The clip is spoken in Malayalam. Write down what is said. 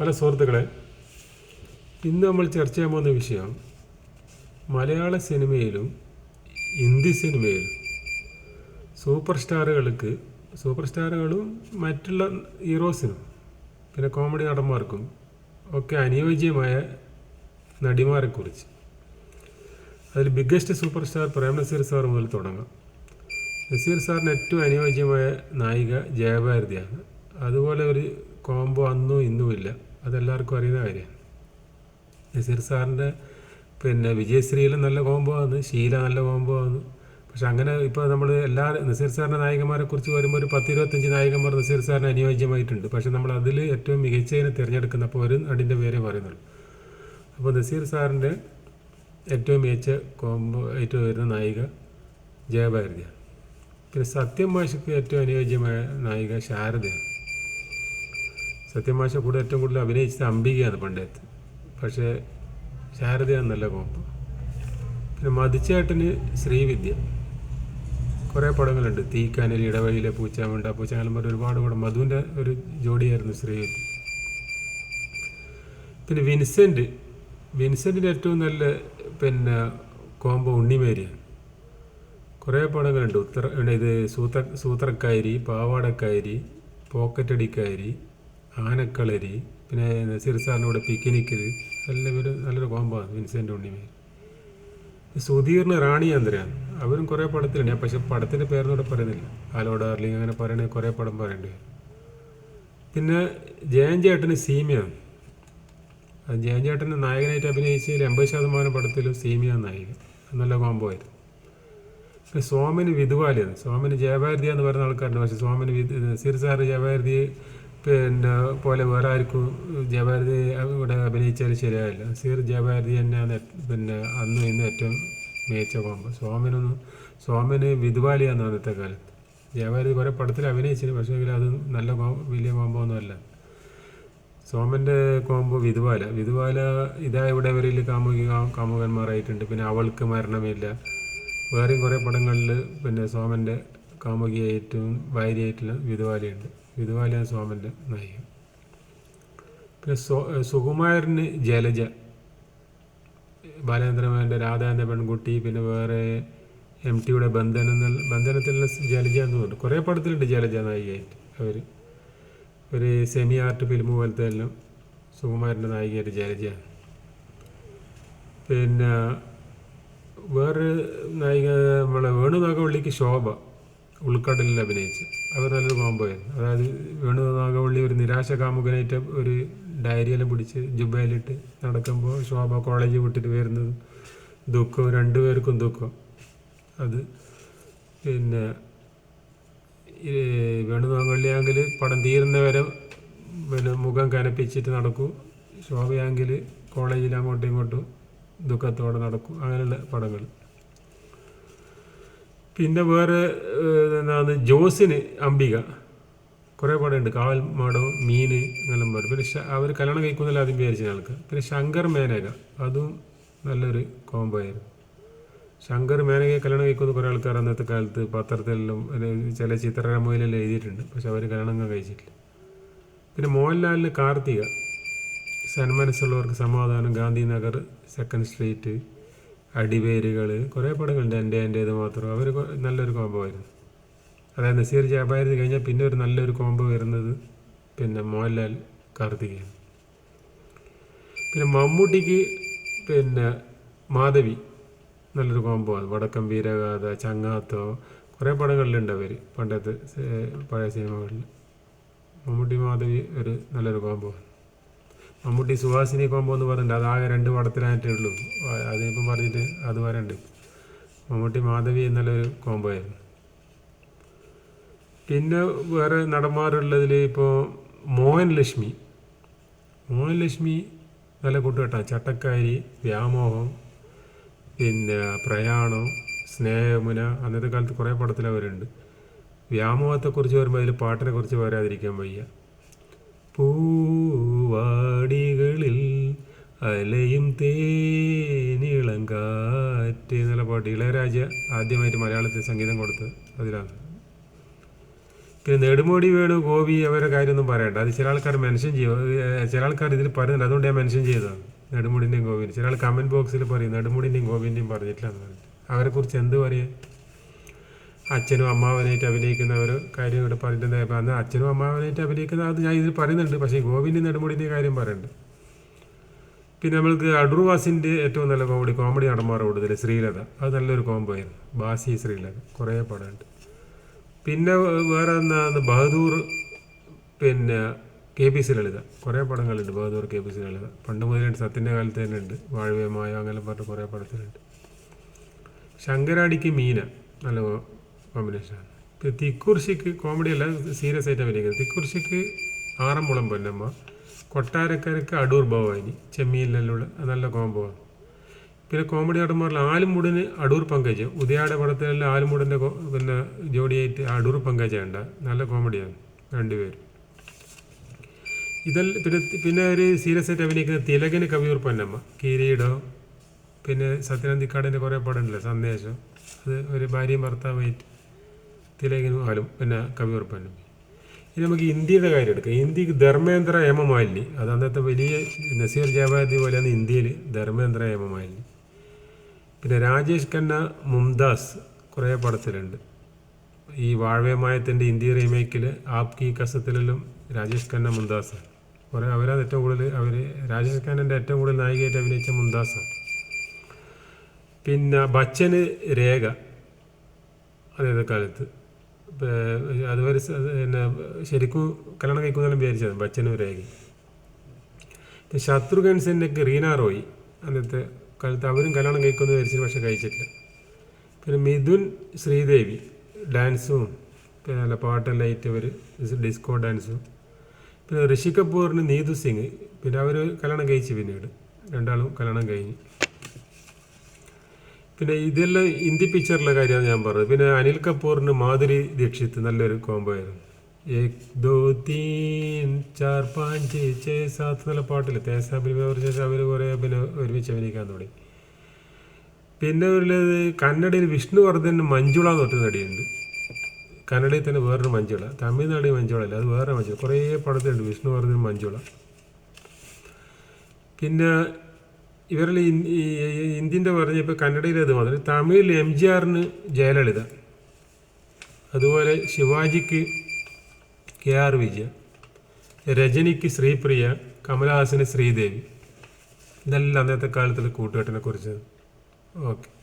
പല സുഹൃത്തുക്കളെ ഇന്ന് നമ്മൾ ചർച്ച ചെയ്യാൻ പോകുന്ന വിഷയം മലയാള സിനിമയിലും ഹിന്ദി സിനിമയിലും സൂപ്പർ സ്റ്റാറുകൾക്ക് സൂപ്പർ സ്റ്റാറുകളും മറ്റുള്ള ഹീറോസിനും പിന്നെ കോമഡി നടന്മാർക്കും ഒക്കെ അനുയോജ്യമായ നടിമാരെക്കുറിച്ച്. അതിൽ biggest superstar Prem Nazir sir മുതൽ തുടങ്ങാം. നസീർ സാറിന് ഏറ്റവും അനുയോജ്യമായ നായിക ജയഭാരതിയാണ്. അതുപോലെ ഒരു കോംബോ അന്നും ഇന്നും ഇല്ല അതെല്ലാവർക്കും അറിയുന്ന കാര്യമാണ് നസീർ സാറിന്റെ പിന്നെ വിജയശ്രീയിലും നല്ല കോംബോ ആണ് ഷീല നല്ല കോംബോ ആണ് പക്ഷെ അങ്ങനെ ഇപ്പോൾ നമ്മൾ എല്ലാ നസീർ സാറിന്റെ നായകന്മാരെ കുറിച്ച് വരുമ്പോൾ ഒരു പത്ത് ഇരുപത്തഞ്ച് നായകന്മാർ നസീർ സാറിന് അനുയോജ്യമായിട്ടുണ്ട്. പക്ഷെ നമ്മൾ അതിൽ ഏറ്റവും മികച്ചതിനെ തിരഞ്ഞെടുക്കുന്ന അപ്പോൾ ഒരു നടിന്റെ പേരെ പറയുന്നുള്ളൂ. അപ്പോൾ നസീർ സാറിന്റെ ഏറ്റവും മികച്ച കോംബോ ആയിട്ട് വരുന്ന നായിക ജയഭാരതിയാണ്. പിന്നെ സത്യം മാഷിക്ക് ഏറ്റവും അനുയോജ്യമായ നായിക ശാരദയാണ്. സത്യം മാഷ കൂടെ ഏറ്റവും കൂടുതൽ അഭിനയിച്ചത് അംബികയാണ് പണ്ടേത്ത് പക്ഷേ ശാരദയാണ് നല്ല കോമ്പ്. പിന്നെ മതിച്ചേട്ടന് ശ്രീവിദ്യ. കുറേ പടങ്ങളുണ്ട്. തീക്കാനൽ ഇടവഴിയിലെ പൂച്ചാമുണ്ട പൂച്ചാങ്കലം പറഞ്ഞ ഒരുപാട് പടം. മധുവിന്റെ ഒരു ജോഡിയായിരുന്നു ശ്രീവിദ്യ. പിന്നെ വിൻസെന്റ്. വിൻസെന്റിന്റെ ഏറ്റവും നല്ല പിന്നെ കോംബോ ഉണ്ണിമേരിയാണ്. കുറേ പടങ്ങളുണ്ട്. ഉത്തര ഇത് സൂത്ര സൂത്രക്കാരി പാവാടക്കാരി പോക്കറ്റടിക്കാരി ആനക്കളരി പിന്നെ നസീർ സാറിനോട് എല്ലാം ഒരു നല്ലൊരു കോമ്പാണ് വിൻസെന്റ് ഉണ്ണിമേരി സുധീറിന് റാണിയാന്തരാണ് അവരും കുറേ പടത്തിലുണ്ട്. ഞാൻ പക്ഷെ പടത്തിന്റെ പേരിനോട് പറയുന്നില്ല. ആലോ ഡാർലിംഗ് അങ്ങനെ പറയണ കുറേ പടം പറയേണ്ടി വരും. പിന്നെ ജയൻ ചേട്ടന് സീമയാണ് ജയൻ നായകനായിട്ട് അഭിനയിച്ചതിൽ എൺപത് ശതമാനം പടത്തിലും സീമിയാണ് നായിക. നല്ല കോംബോ ആയിരുന്നു. പിന്നെ സോമന് വിധുവാലിയാണ്. സോമന് ജയഭാരതി എന്ന് പറയുന്ന ആൾക്കാരുണ്ട്. പക്ഷേ സോമന് വിധു സിർസാർ ജയഭാരതിയെ ജയഭാരതി പിന്നെ പോലെ വേറെ ആർക്കും ജയഭാരതി ഇവിടെ അഭിനയിച്ചാൽ ശരിയാവില്ല. സീർ ജയഭാരതി തന്നെയാണ് പിന്നെ അന്ന് ഇന്നും ഏറ്റവും മികച്ച കോമ്പ് സോമനൊന്നും സോമന് വിധുവാലിയാണ് അന്നത്തെ കാലത്ത്. ജയഭാരതി കുറേ പടത്തിൽ അഭിനയിച്ചിന് പക്ഷേ അത് നല്ല വലിയ കോമ്പോ ഒന്നുമല്ല സോമന്റെ കോമ്പോ വിധുവാല വിധുവാല ഇതാ ഇവിടെ വരിൽ കാമുകി കാമുകന്മാരായിട്ടുണ്ട്. പിന്നെ അവൾക്ക് മരണമില്ല. വേറെയും കുറേ പടങ്ങളിൽ പിന്നെ സോമന്റെ കാമുകിയായിട്ടും ഭാര്യയായിട്ടുള്ള വിധുവാലയുണ്ട് വിധുവാലയാണ് സ്വാമിന്റെ നായിക പിന്നെ സുകുമാരന് ജലജ ബാലേന്ദ്രമേന്റെ രാധാന്റെ പെൺകുട്ടി പിന്നെ വേറെ എം ടിയുടെ ബന്ധനം ബന്ധനത്തിൽ ജലജ എന്ന് പറഞ്ഞു കുറേ പടത്തിലുണ്ട് ജലജ നായികയായിട്ട് അവർ ഒരു സെമി ആർട്ട് ഫിലിം പോലത്തെ എല്ലാം സുകുമാരന്റെ നായികയായിട്ട് ജലജയാണ്. പിന്നെ വേറൊരു നായിക നമ്മളെ വേണുനാഗവള്ളിക്ക് ശോഭ. ഉൾക്കടലിൽ അഭിനയിച്ച്. അവർ നല്ലൊരു കോംബോ ആയിരുന്നു അതായത് വേണുനാഗവള്ളി ഒരു നിരാശ കാമുകനായിട്ട് ഒരു ഡയറിയെല്ലാം പിടിച്ച് ജുബയിലിട്ട് നടക്കുമ്പോൾ ശോഭ കോളേജ് വിട്ടിട്ട് വരുന്നത് ദുഃഖം രണ്ടുപേർക്കും ദുഃഖം. അത് പിന്നെ വേണു വേണുനാഗവള്ളിയാങ്കിൽ പടം തീരുന്നവരെ പിന്നെ മുഖം കനപ്പിച്ചിട്ട് നടക്കും. ശോഭയാങ്കിൽ കോളേജിൽ അങ്ങോട്ടും ഇങ്ങോട്ടും ദുഃഖത്തോടെ നടക്കും. അങ്ങനെയുള്ള പടങ്ങൾ. പിന്നെ വേറെ എന്താണ് ജോസിന് അംബിക. കുറേ പടമുണ്ട്. കാവൽ മാടം മീന് എന്നെല്ലാം പറയും. പിന്നെ അവർ കല്യാണം കഴിക്കുന്നില്ല ആദ്യം വിചാരിച്ച ആൾക്ക്. പിന്നെ ശങ്കർ മേനക. അതും നല്ലൊരു കോംബോ ആയിരുന്നു. ശങ്കർ മേനകയെ കല്യാണം കഴിക്കുന്ന കുറേ ആൾക്കാർ അന്നത്തെ കാലത്ത് പത്രത്തിലെല്ലാം ചില ചിത്രരമയിലെല്ലാം എഴുതിയിട്ടുണ്ട്. പക്ഷെ അവർ കല്യാണം കഴിച്ചിട്ടില്ല. പിന്നെ മോഹൻലാലിന് കാർത്തിക. സന്മനസ്സുള്ളവർക്ക് സമാധാനം. ഗാന്ധിനഗർ സെക്കൻഡ് സ്ട്രീറ്റ് അടിവേരുകൾ കുറേ പടങ്ങളുണ്ട് എന്റെ എന്റേത് മാത്രം. അവർ നല്ലൊരു കോംബോ ആയിരുന്നു. അതായത് നസീർ ജാബായിരുന്നു കഴിഞ്ഞാൽ പിന്നെ ഒരു നല്ലൊരു കോംബോ വരുന്നത് പിന്നെ മോഹൻലാൽ കാർത്തികയാണ് പിന്നെ മമ്മൂട്ടിക്ക് പിന്നെ മാധവി നല്ലൊരു കോംബോ ആണ്. വടക്കം വീരഗാഥ ചങ്ങാത്തോ കുറേ പടങ്ങളിലുണ്ട് അവർ പണ്ടത്തെ പഴയ സിനിമകളിൽ മമ്മൂട്ടി മാധവി ഒരു നല്ലൊരു കോംബോ ആണ്. മമ്മൂട്ടി സുഹാസിനി കോമ്പോ എന്ന് പറഞ്ഞിട്ട് ആകെ രണ്ട് പടത്തിലായിട്ടേ ഉള്ളൂ. അതിനിപ്പം പറഞ്ഞിട്ട് അത് വരണ്ട് മമ്മൂട്ടി മാധവി എന്നുള്ളൊരു കോംബോ ആയിരുന്നു പിന്നെ വേറെ നടന്മാരുള്ളതിൽ ഇപ്പോൾ മോഹൻ ലക്ഷ്മി. മോഹൻ ലക്ഷ്മി നല്ല കൂട്ടുകെട്ടാണ് ചട്ടക്കാരി വ്യാമോഹം പിന്നെ പ്രയാണം സ്നേഹമുന അന്നത്തെ കാലത്ത് കുറേ പടത്തിൽ അവരുണ്ട്. വ്യാമോഹത്തെക്കുറിച്ച് വരുമ്പോൾ അതിൽ പാട്ടിനെ കുറിച്ച് വരാതിരിക്കാൻ വയ്യ. പൂവാടികളിൽ അലയും തേനിളം കാറ്റ്. എന്നുള്ള പാട്ട്. ഇളയരാജ ആദ്യമായിട്ട് മലയാളത്തിൽ സംഗീതം കൊടുത്ത് അതിലാണ്. പിന്നെ നെടുമോടി വേണു ഗോപി അവരുടെ കാര്യമൊന്നും പറയണ്ട. അത് ചില ആൾക്കാർ മെൻഷൻ ചെയ്യും. ചില ആൾക്കാർ ഇതിൽ പറയുന്നുണ്ട്. അതുകൊണ്ട് ഞാൻ മെൻഷൻ ചെയ്തതാണ്. നെടുമുടിന്റെയും ഗോപിന്റെയും. ചില ആൾ കമന്റ് ബോക്സിൽ പറയും നെടുമുടിന്റെയും ഗോപിന്റെയും പറഞ്ഞിട്ടില്ല എന്ന് പറഞ്ഞിട്ട്. അവരെക്കുറിച്ച് എന്ത് പറയാൻ അച്ഛനും അമ്മാവനായിട്ട് അഭിനയിക്കുന്ന ഒരു കാര്യം ഇവിടെ പറയുന്നത് അന്ന് അച്ഛനും അമ്മാവനായിട്ട് അഭിനയിക്കുന്ന അത് ഞാൻ ഇതിൽ പറയുന്നുണ്ട്. പക്ഷേ ഗോവിന്റെ നെടുമുടിന്റെ കാര്യം പറയുന്നുണ്ട്. പിന്നെ നമ്മൾക്ക് അടൂർവാസിന്റെ ഏറ്റവും നല്ല കോമഡി കോമഡി നടന്മാർ കൂടുതൽ ശ്രീലത. അത് നല്ലൊരു കോംബോ ആയിരുന്നു. ബാസി ശ്രീലത. കുറേ പടമുണ്ട്. പിന്നെ വേറെ എന്താണ് ബഹദൂർ പിന്നെ കെ പി സി ലളിത കുറേ പടങ്ങളുണ്ട് Bahadur K P C Lalitha പണ്ട് മുതലുണ്ട് സത്യന്റെ കാലത്ത് തന്നെ ഉണ്ട്. വാഴവേമായോ അങ്ങനെ പറഞ്ഞ കുറേ പടത്തിലുണ്ട്. ശങ്കരാടിക്ക് മീന. നല്ല കോമ്പിനേഷനാണ്. പിന്നെ തിക്കുറിശിക്ക് കോമഡി അല്ല സീരിയസ് ആയിട്ട് അഭിനയിക്കുന്നത്. തിക്കുറിശിക്ക് ആറന്മുളം പൊന്നമ്മ കൊട്ടാരക്കരക്ക് അടൂർ ഭവാനി ചെമ്മീനിലുള്ള നല്ല കോംബോ ആണ്. പിന്നെ കോമഡി നടന്മാരിൽ ആലുമുടിന് അടൂർ പങ്കജ്. ഉദയാടെ പടത്തിലുള്ള ആലുമുടിന്റെ പിന്നെ ജോഡിയായിട്ട് അടൂർ പങ്കജ ഉണ്ട് നല്ല കോമഡിയാണ് രണ്ടുപേരും. ഇതെല്ലാം പിന്നെ പിന്നെ ഒരു സീരിയസ് ആയിട്ട് അഭിനയിക്കുന്ന തിലകന് കവിയൂർ പൊന്നമ്മ കിരീടം പിന്നെ സത്യനന്ദിക്കാടിന്റെ കുറേ പടമുണ്ടല്ലോ സന്ദേശം. അത് ഒരു ഭാര്യയും ഭർത്താവായിട്ട് തിലകനും ആലും പിന്നെ കവിവർപ്പനും ഇനി നമുക്ക് ഇന്ത്യയുടെ കാര്യം എടുക്കാം. ഇന്ത്യയ്ക്ക് ധർമ്മേന്ദ്ര ഹേമമാലിനി അത് അന്നത്തെ വലിയ നസീർ ജവാദി പോലെയാണ് ഇന്ത്യയിൽ ധർമ്മേന്ദ്ര ഹേമമാലിനി പിന്നെ രാജേഷ് ഖന്ന മുംതാസ് കുറേ പടത്തിലുണ്ട്. ഈ വാഴവേമായത്തിന്റെ ഇന്ത്യ റീമേക്കിൽ ആപ് കി കസത്തിലെല്ലാം രാജേഷ് ഖന്ന മുംതാസ്. കുറേ അവരാണ് ഏറ്റവും കൂടുതൽ അവർ രാജേഷ് ഖന്നന്റെ ഏറ്റവും കൂടുതൽ നായികയായിട്ട് അഭിനയിച്ച മുംതാസാണ് പിന്നെ ബച്ചന് രേഖ അതേത് കാലത്ത്? അതുവരെ പിന്നെ ശരിക്കും കല്യാണം കഴിക്കുന്നെല്ലാം വിചാരിച്ചത് ബച്ചനും രേഖ പിന്നെ ശത്രുഘ്ൻ സിന്നൊക്കെ റീന റോയി അന്നത്തെ കാലത്ത് അവരും കല്യാണം കഴിക്കുമെന്ന് വിചാരിച്ചു പക്ഷെ കഴിച്ചിട്ടില്ല. പിന്നെ മിഥുൻ ശ്രീദേവി ഡാൻസും പിന്നെ പാട്ടെല്ലാം ആയിട്ട് അവർ ഡിസ്കോ ഡാൻസും. പിന്നെ ഋഷി കപൂറിന് നീതു സിംഗ് പിന്നെ അവർ കല്യാണം കഴിച്ചു പിന്നീട്. രണ്ടാളും കല്യാണം കഴിഞ്ഞു. പിന്നെ ഇതെല്ലാം ഹിന്ദി പിക്ചറിലെ കാര്യമാണ് ഞാൻ പറഞ്ഞത്. പിന്നെ അനിൽ കപൂറിന് മാധുരി ദീക്ഷിത് നല്ലൊരു കോംബോ ആയിരുന്നു. ഏക് ദോ തീൻ ചാർ പാഞ്ച് ചേ സാത്ത് എന്നുള്ള പാട്ടില്ല? ശേഷം അവർ കുറേ പിന്നെ ഒരുമിച്ച് അഭിനയിക്കാൻ തുടങ്ങി. പിന്നെ ഉള്ളത് കന്നഡയിൽ വിഷ്ണുവർദ്ധൻ മഞ്ജുള എന്ന് പറഞ്ഞ നടിയുണ്ട്. കന്നഡയിൽ തന്നെ വേറൊരു മഞ്ജുള. തമിഴ്നാട് മഞ്ജുള അല്ല അത് വേറെ മഞ്ജുള. കുറേ പടത്തിലുണ്ട് വിഷ്ണുവർദ്ധൻ മഞ്ജുള. പിന്നെ ഇവരിൽ ഇന്ത്യന്റെ പറഞ്ഞ ഇപ്പോൾ കന്നഡയിൽ അത് മാത്രം. തമിഴിൽ എം ജി ആറിന് ജയലളിത. അതുപോലെ ശിവാജിക്ക് കെ ആർ വിജയ. രജനിക്ക് ശ്രീപ്രിയ കമലഹാസന് ശ്രീദേവി. ഇതെല്ലാം അന്നത്തെ കാലത്തിൽ കൂട്ടുകെട്ടിനെ കുറിച്ച്. ഓക്കെ.